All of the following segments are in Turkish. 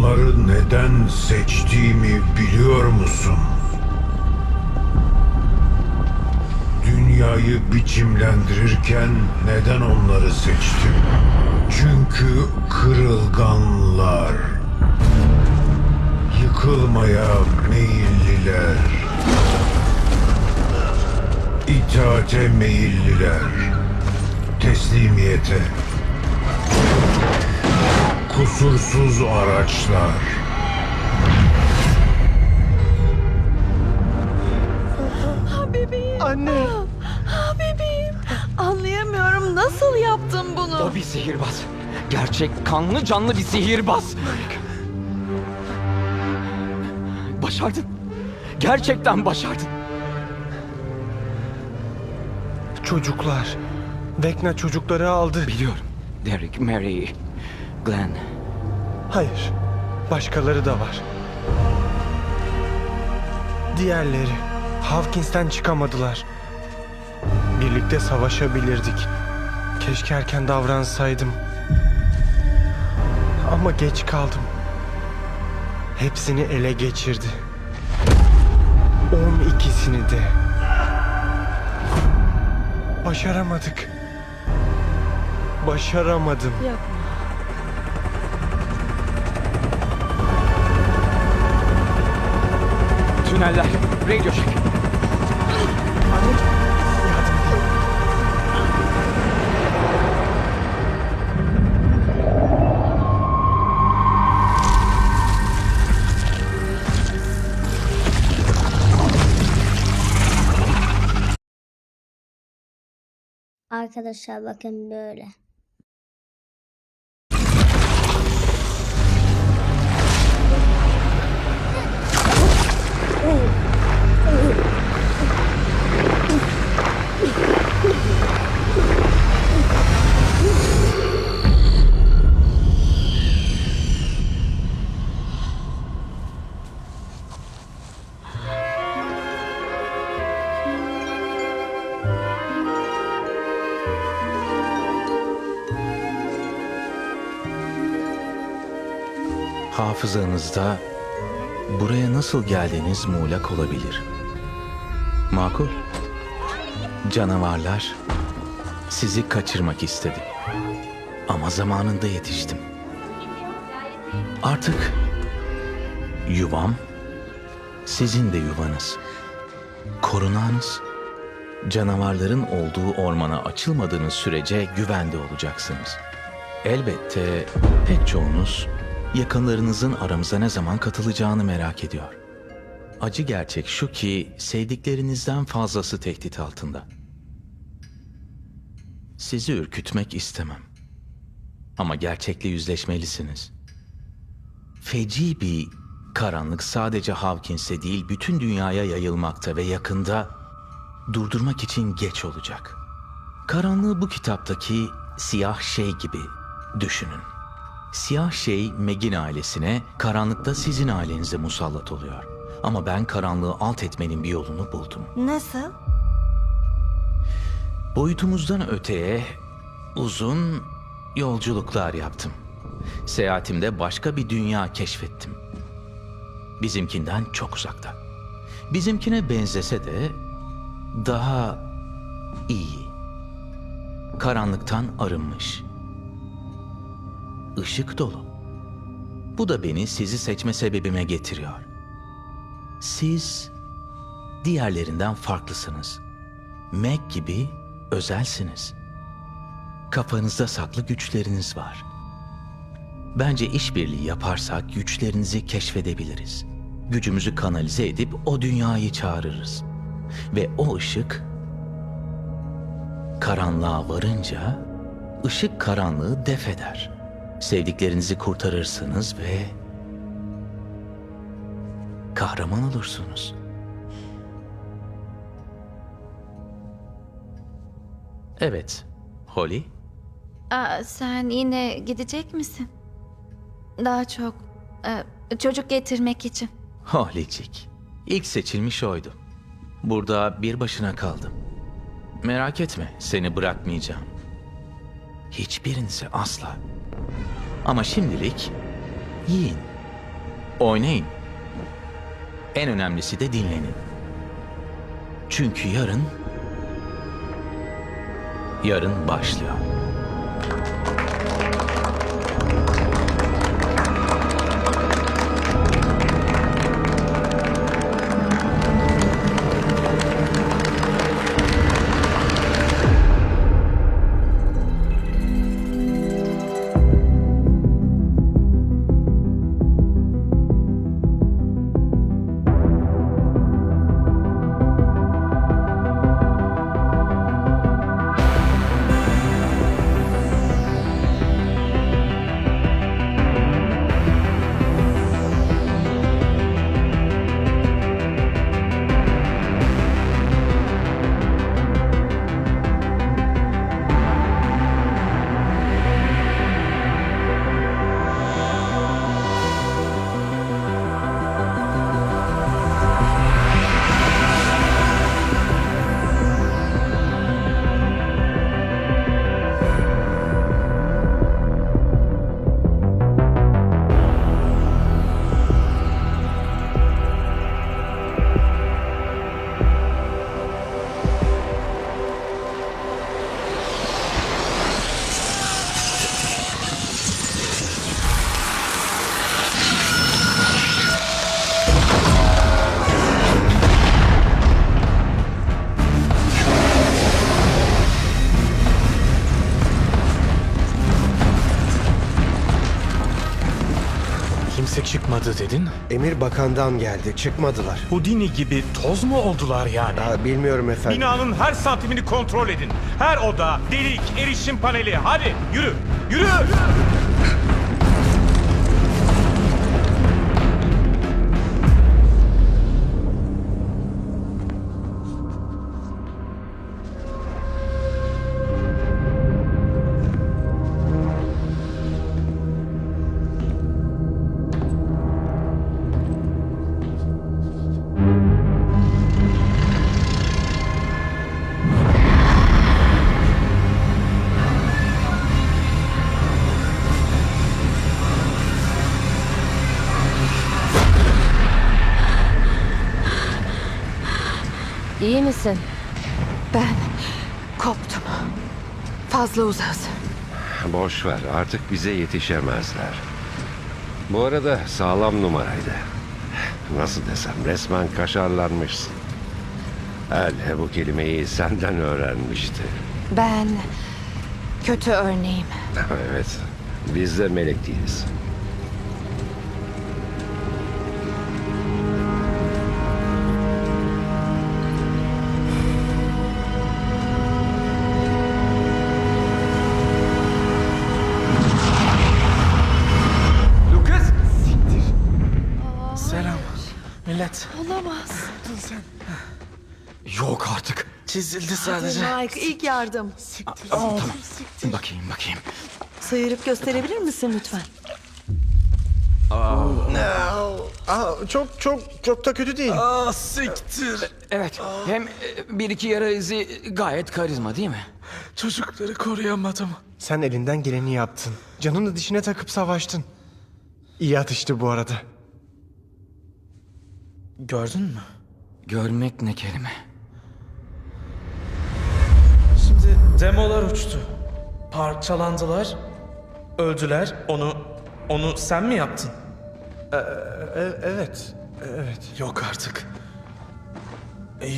neden seçtiğimi biliyor musun? Dünyayı biçimlendirirken neden onları seçtim? Çünkü kırılganlar. Yıkılmaya meyilliler. İtaate meyilliler. Teslimiyete. Kusursuz araçlar. Bebeğim. Anne! Ah, bebeğim. Anlayamıyorum. Nasıl yaptın bunu? O bir sihirbaz. Gerçek kanlı canlı bir sihirbaz. Başardın. Gerçekten başardın. Çocuklar. Vekna çocukları aldı. Biliyorum. Derek, Mary, Glenn. Hayır. Başkaları da var. Diğerleri. Hawkins'ten çıkamadılar. Birlikte savaşabilirdik. Keşke erken davransaydım. Ama geç kaldım. Hepsini ele geçirdi. On ikisini de. Başaramadık. Başaramadım. Yapma. Tüneller, yardım edin. Arkadaşlar bakın böyle. Hafızanızda buraya nasıl geldiğiniz muğlak olabilir. Makul. Canavarlar sizi kaçırmak istedi. Ama zamanında yetiştim. Artık yuvam sizin de yuvanız. Korunağınız canavarların olduğu ormana açılmadığınız sürece güvende olacaksınız. Elbette pek çoğunuz yakınlarınızın aramıza ne zaman katılacağını merak ediyor. Acı gerçek şu ki sevdiklerinizden fazlası tehdit altında. Sizi ürkütmek istemem. Ama gerçekle yüzleşmelisiniz. Feci bir karanlık sadece Hawkins'e değil bütün dünyaya yayılmakta ve yakında durdurmak için geç olacak. Karanlığı bu kitaptaki siyah şey gibi düşünün. Siyah şey Meg'in ailesine, karanlıkta sizin ailenize musallat oluyor. Ama ben karanlığı alt etmenin bir yolunu buldum. Nasıl? Boyutumuzdan öteye uzun yolculuklar yaptım. Seyahatimde başka bir dünya keşfettim. Bizimkinden çok uzakta. Bizimkine benzese de daha iyi. Karanlıktan arınmış. Işık dolu. Bu da beni sizi seçme sebebime getiriyor. Siz diğerlerinden farklısınız. Meg gibi özelsiniz. Kafanızda saklı güçleriniz var. Bence işbirliği yaparsak güçlerinizi keşfedebiliriz. Gücümüzü kanalize edip o dünyayı çağırırız. Ve o ışık karanlığa varınca ışık karanlığı def eder. Sevdiklerinizi kurtarırsınız ve kahraman olursunuz. Evet, Holly. Aa, sen yine gidecek misin? Daha çok e, çocuk getirmek için. Hollycik. İlk seçilmiş oydu. Burada bir başına kaldım. Merak etme, seni bırakmayacağım. Hiçbirinize asla. Ama şimdilik yiyin. Oynayın. En önemlisi de dinlenin. Çünkü yarın yarın başlıyor. Çıkmadı dedin. Emir bakandan geldi. Çıkmadılar. Houdini gibi toz mu oldular yani? Aa, bilmiyorum efendim. Binanın her santimini kontrol edin. Her oda, delik, erişim paneli. Hadi yürü, yürü. İyi misin? Ben koptum. Fazla uzağız. Boş ver artık bize yetişemezler. Bu arada sağlam numaraydı. Nasıl desem resmen kaşarlanmışsın. El bu kelimeyi senden öğrenmişti. Ben kötü örneğim. Evet biz de melek değiliz. Yok artık. Çizildi sadece. Mike ilk yardım. Bakayım bakayım. Sıyırıp gösterebilir misin lütfen? Aa, çok çok çok da kötü değil. Aa siktir. Evet. Hem e, bir iki yara izi gayet karizma değil mi? Çocukları koruyamadım. Sen elinden geleni yaptın. Canını dişine takıp savaştın. İyi atıştı bu arada. Gördün mü? Görmek ne kelime. Demolar uçtu. Parçalandılar. Öldüler. Onu onu sen mi yaptın? E- evet. Evet. Yok artık.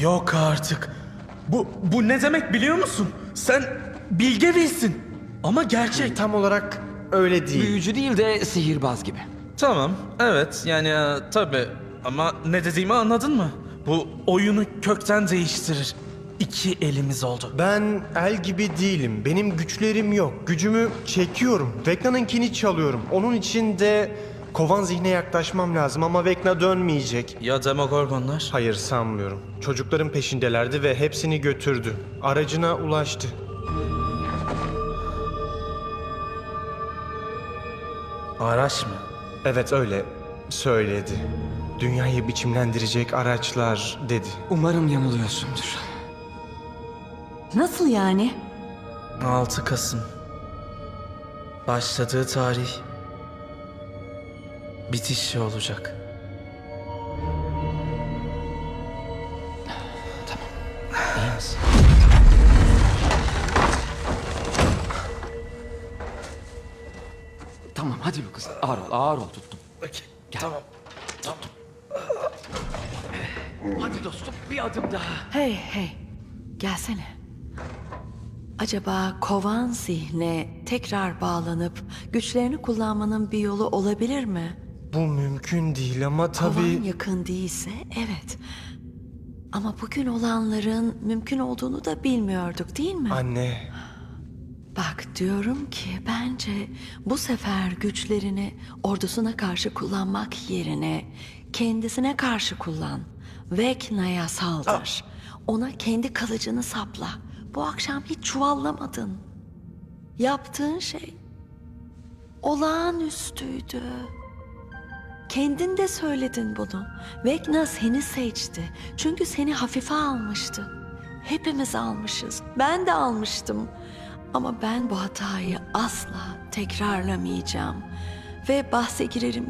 Yok artık. Bu bu ne demek biliyor musun? Sen bilge birisin. Ama gerçek. Tam olarak öyle değil. Büyücü değil de sihirbaz gibi. Tamam, evet yani e, tabii ama ne dediğimi anladın mı? Bu oyunu kökten değiştirir. İki elimiz oldu. Ben el gibi değilim. Benim güçlerim yok. Gücümü çekiyorum. Vekna'nınkini çalıyorum. Onun için de kovan zihne yaklaşmam lazım ama Vekna dönmeyecek. Ya Demogorgonlar? Hayır sanmıyorum. Çocukların peşindelerdi ve hepsini götürdü. Aracına ulaştı. Araç mı? Evet öyle söyledi. Dünyayı biçimlendirecek araçlar dedi. Umarım yanılıyorsundur. Nasıl yani? 6 Kasım. Başladığı tarih. bitişi olacak. İyi misin? Tamam hadi bu kız. Ağır ol, ağır ol tuttum. Gel. Tamam. Hadi dostum bir adım daha. Hey hey. Gelsene. Acaba kovan zihne tekrar bağlanıp güçlerini kullanmanın bir yolu olabilir mi? Bu mümkün değil ama Kovan tabii... yakın değilse evet. Ama bugün olanların mümkün olduğunu da bilmiyorduk değil mi? Anne, Bak diyorum ki bence bu sefer güçlerini ordusuna karşı kullanmak yerine kendisine karşı kullan. Vekna'ya saldır. Ona kendi kılıcını sapla. Bu akşam hiç çuvallamadın. Yaptığın şey olağanüstüydü. Kendin de söyledin bunu. Vekna seni seçti. Çünkü seni hafife almıştı. Hepimiz almışız. Ben de almıştım. Ama ben bu hatayı asla tekrarlamayacağım. Ve bahse girerim